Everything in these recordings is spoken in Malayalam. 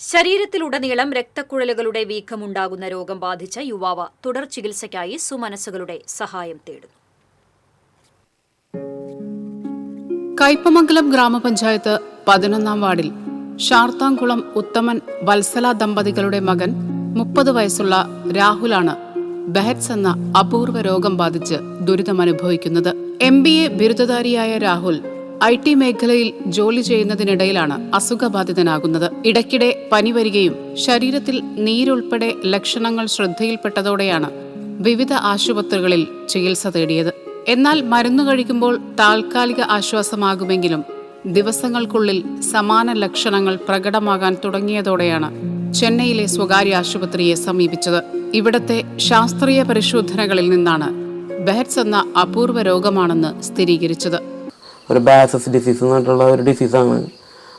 ശരീരത്തിലുടനീളം രക്തക്കുഴലുകളുടെ വീക്കമുണ്ടാകുന്ന രോഗം ബാധിച്ച യുവാവ് തുടർ ചികിത്സയ്ക്കായി സുമനസ്സുകളുടെ സഹായം തേടുന്നു. കയ്പമംഗലം ഗ്രാമപഞ്ചായത്ത് പതിനൊന്നാം വാർഡിൽ ഷാർത്താംകുളം ഉത്തമൻ വത്സല ദമ്പതികളുടെ മകൻ മുപ്പത് വയസ്സുള്ള രാഹുലാണ് ബെഹറ്റ്സ് എന്ന അപൂർവ രോഗം ബാധിച്ച് ദുരിതമനുഭവിക്കുന്നത്. എം ബി എ ബിരുദധാരിയായ രാഹുൽ ഐ ടി മേഖലയിൽ ജോലി ചെയ്യുന്നതിനിടയിലാണ് അസുഖബാധിതനാകുന്നത്. ഇടയ്ക്കിടെ പനി വരികയും ശരീരത്തിൽ നീരുൾപ്പെടെ ലക്ഷണങ്ങൾ ശ്രദ്ധയിൽപ്പെട്ടതോടെയാണ് വിവിധ ആശുപത്രികളിൽ ചികിത്സ തേടിയത്. എന്നാൽ മരുന്ന് കഴിക്കുമ്പോൾ താൽക്കാലിക ആശ്വാസമാകുമെങ്കിലും ദിവസങ്ങൾക്കുള്ളിൽ സമാന ലക്ഷണങ്ങൾ പ്രകടമാകാൻ തുടങ്ങിയതോടെയാണ് ചെന്നൈയിലെ സ്വകാര്യ ആശുപത്രിയെ സമീപിച്ചത്. ഇവിടത്തെ ശാസ്ത്രീയ പരിശോധനകളിൽ നിന്നാണ് ബെഹറ്റ്സ് എന്ന അപൂർവ രോഗമാണെന്ന് സ്ഥിരീകരിച്ചത്. ഒരു ബാസസ് ഡിസീസ് എന്ന് പറഞ്ഞിട്ടുള്ള ഒരു ഡിസീസാണ്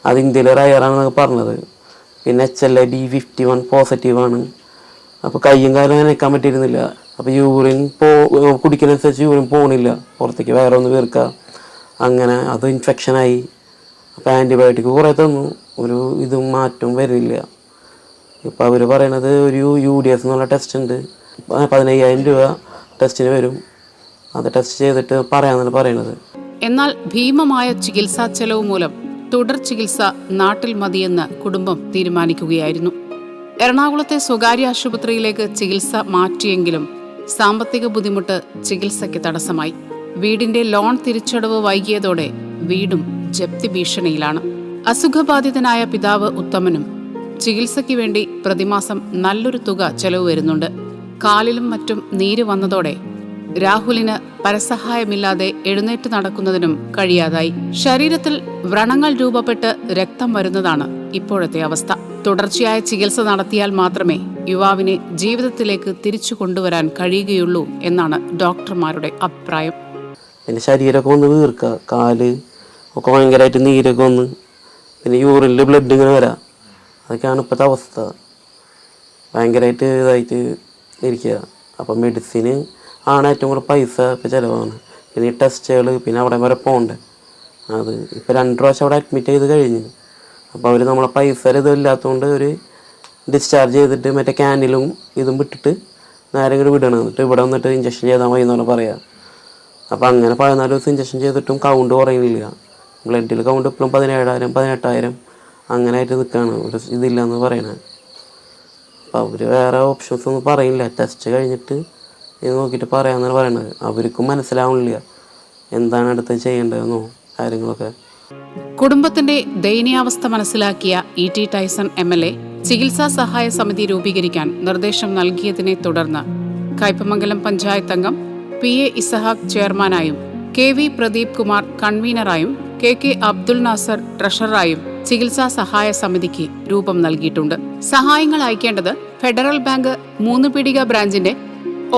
അത് ഇന്ത്യയിൽ റയറാണെന്നൊക്കെ പറഞ്ഞത്. പിന്നെ H L A B fifty one പോസിറ്റീവാണ് അപ്പോൾ കയ്യും കാലും നനയ്ക്കാൻ പറ്റിയിരുന്നില്ല. അപ്പോൾ യൂറിൻ പോ കുടിക്കുന്നതനുസരിച്ച് യൂറിൻ പോകണില്ല പുറത്തേക്ക് വേറെ ഒന്ന് വീർക്കുക അങ്ങനെ അത് ഇൻഫെക്ഷനായി അപ്പോൾ ആന്റിബയോട്ടിക് കുറേ തന്നു. ഒരു ഇതും മാറ്റവും വരുന്നില്ല. ഇപ്പോൾ അവർ പറയണത് ഒരു യു ഡി എസ് എന്നുള്ള ടെസ്റ്റ് ഉണ്ട്. പതിനയ്യായിരം രൂപ ടെസ്റ്റിന് വരും. അത് ടെസ്റ്റ് ചെയ്തിട്ട് പറയാമെന്നാണ് പറയണത്. എന്നാൽ ഭീമമായ ചികിത്സാ ചെലവ് മൂലം തുടർ ചികിത്സ നാട്ടിൽ മതിയെന്ന് കുടുംബം തീരുമാനിക്കുകയായിരുന്നു. എറണാകുളത്തെ സ്വകാര്യ ആശുപത്രിയിലേക്ക് ചികിത്സ മാറ്റിയെങ്കിലും സാമ്പത്തിക ബുദ്ധിമുട്ട് ചികിത്സയ്ക്ക് തടസ്സമായി. വീടിന്റെ ലോൺ തിരിച്ചടവ് വൈകിയതോടെ വീടും ജപ്തി ഭീഷണിയിലാണ്. അസുഖബാധിതനായ പിതാവ് ഉത്തമനും ചികിത്സയ്ക്ക് വേണ്ടി പ്രതിമാസം നല്ലൊരു തുക ചെലവ് വരുന്നുണ്ട്. കാലിലും മറ്റും നീര് വന്നതോടെ രാഹുലിന് പരസഹായമില്ലാതെ എഴുന്നേറ്റ് നടക്കുന്നതിനും കഴിയാതായി. ശരീരത്തിൽ വ്രണങ്ങൾ രൂപപ്പെട്ട് രക്തം വരുന്നതാണ് ഇപ്പോഴത്തെ അവസ്ഥ. തുടർച്ചയായ ചികിത്സ നടത്തിയാൽ മാത്രമേ യുവാവിനെ ജീവിതത്തിലേക്ക് തിരിച്ചു കൊണ്ടുവരാൻ കഴിയുകയുള്ളൂ എന്നാണ് ഡോക്ടർമാരുടെ അഭിപ്രായം. പിന്നെ ശരീരമൊക്കെ ഒന്ന് വീർക്കുക. കാൽ ഒക്കെ ഭയങ്കരമായിട്ട് നീരൊക്കെ ഒന്ന് പിന്നെ യൂറിനിൽ ബ്ലഡ് ഇങ്ങനെ വരാം. അതൊക്കെയാണ് ഇപ്പോഴത്തെ അവസ്ഥ. ഭയങ്കരമായിട്ട് ഇതായിട്ട് ഇരിക്കുക. അപ്പം മെഡിസിന് ആണ് ഏറ്റവും കൂടുതൽ പൈസ ഇപ്പോൾ ചിലവാണ്. പിന്നെ ഈ ടെസ്റ്റുകൾ പിന്നെ അവിടെ വരെ പോകണ്ടേ അത് ഇപ്പോൾ രണ്ട് പ്രാവശ്യം അവിടെ അഡ്മിറ്റ് ചെയ്ത് കഴിഞ്ഞു. അപ്പോൾ അവർ നമ്മളെ പൈസ ഇതില്ലാത്തതുകൊണ്ട് ഒരു ഡിസ്ചാർജ് ചെയ്തിട്ട് മറ്റേ ക്യാനിലും ഇതും വിട്ടിട്ട് നേരെ ഇങ്ങോട്ട് വിടണം. എന്നിട്ട് ഇവിടെ വന്നിട്ട് ഇഞ്ചക്ഷൻ ചെയ്താൽ മതി എന്നാണ് പറയുക അപ്പോൾ അങ്ങനെ പതിനാല് ദിവസം ഇഞ്ചക്ഷൻ ചെയ്തിട്ടും കൗണ്ട് കുറയുന്നില്ല. ബ്ലഡിൽ കൗണ്ട് ഇപ്പോഴും പതിനേഴായിരം പതിനെട്ടായിരം അങ്ങനെ ആയിട്ട് നിൽക്കുകയാണ് ഒരു ഇതില്ല എന്ന് അപ്പോൾ അവർ വേറെ ഓപ്ഷൻസ് ഒന്നും പറയില്ല. ടെസ്റ്റ് കഴിഞ്ഞിട്ട് ഇത് നോക്കിയിട്ട് പറയാമെന്നാണ് പറയണത്. അവർക്കും മനസ്സിലാവുന്നില്ല എന്താണ് അടുത്ത് ചെയ്യേണ്ടതെന്നോ കാര്യങ്ങളൊക്കെ. കുടുംബത്തിന്റെ ദയനീയാവസ്ഥ മനസ്സിലാക്കിയ E T Taison M L A ചികിത്സാ സഹായ സമിതി രൂപീകരിക്കാൻ നിർദ്ദേശം നൽകിയതിനെ തുടർന്ന് കയ്പമംഗലം പഞ്ചായത്ത് അംഗം പി എ ഇസഹാഖ് ചെയർമാനായും കെ വി പ്രദീപ് കുമാർ കൺവീനറായും കെ കെ അബ്ദുൽ നാസർ ട്രഷററായും ചികിത്സാ സഹായ സമിതിക്ക് രൂപം നൽകിയിട്ടുണ്ട്. സഹായങ്ങൾ അയക്കേണ്ടത് ഫെഡറൽ ബാങ്ക് മൂന്ന് പീടിക ബ്രാഞ്ചിന്റെ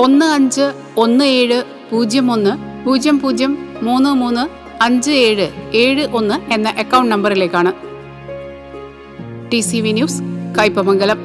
ഒന്ന് അഞ്ച് ഒന്ന് ഏഴ് പൂജ്യം ഒന്ന് പൂജ്യം പൂജ്യം മൂന്ന് മൂന്ന് അഞ്ച് ഏഴ് ഏഴ് ഒന്ന് എന്ന account നമ്പറിലേക്കാണ് T C V news Kaipamangalam.